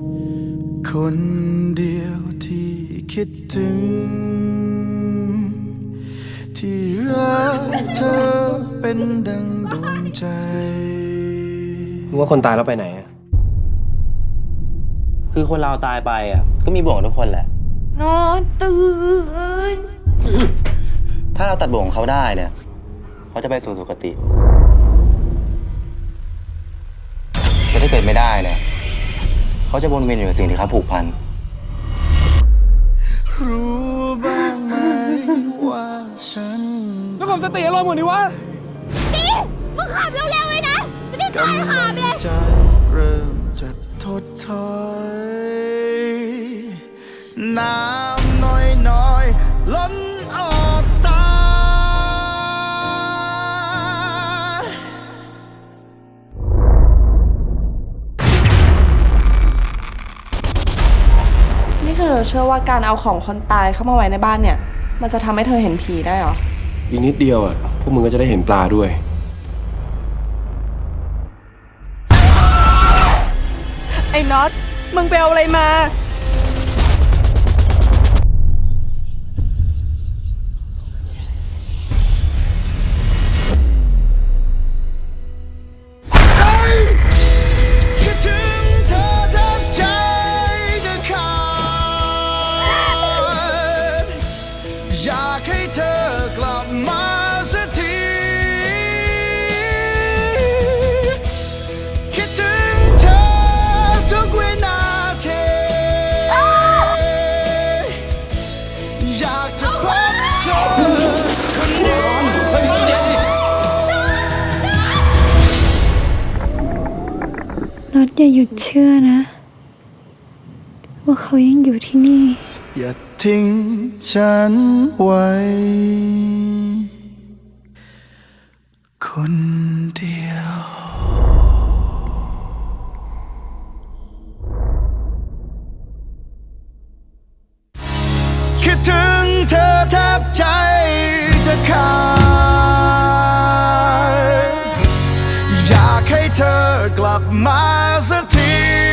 คนเดียวที่คิดถึง ที่รักเธอเป็นดังดวงใจมึงว่าคนตายแล้วไปไหนอะคือคนเราตายไปอะ ก็มีบ่วงกับทุกคนแหละ นอนตื่น ถ้าเราตัดบ่วงของเขาได้เนี่ย เขาจะไปสู่สุคติแต่ถ้าเกิดไม่ได้เนี่ย เขาจะวนเวียนอยู่กับสิ่งที่เขาผูกพัน รู้บ้างไหมว่าฉันแล้วผมสติอารมณ์หมดนี่วะดิมึงขับเร็วๆเลยนะ จะได้ตายกำหาลัไปงเลยใจเริ่มจะทดถอยน้ำ เธอเชื่อว่าการเอาของคนตายเข้ามาไว้ในบ้านเนี่ย มันจะทำให้เธอเห็นผีได้เหรอ อีกนิดเดียวอะพวกมึงก็จะได้เห็นปลาด้วย ไอ้น็อต มึงไปเอาอะไรมา น็อตอย่าหยุดเชื่อนะ ว่าเขายังอยู่ที่นี่ อย่าทิ้งฉันไว้ คนเดียว เธอกลับมาสักที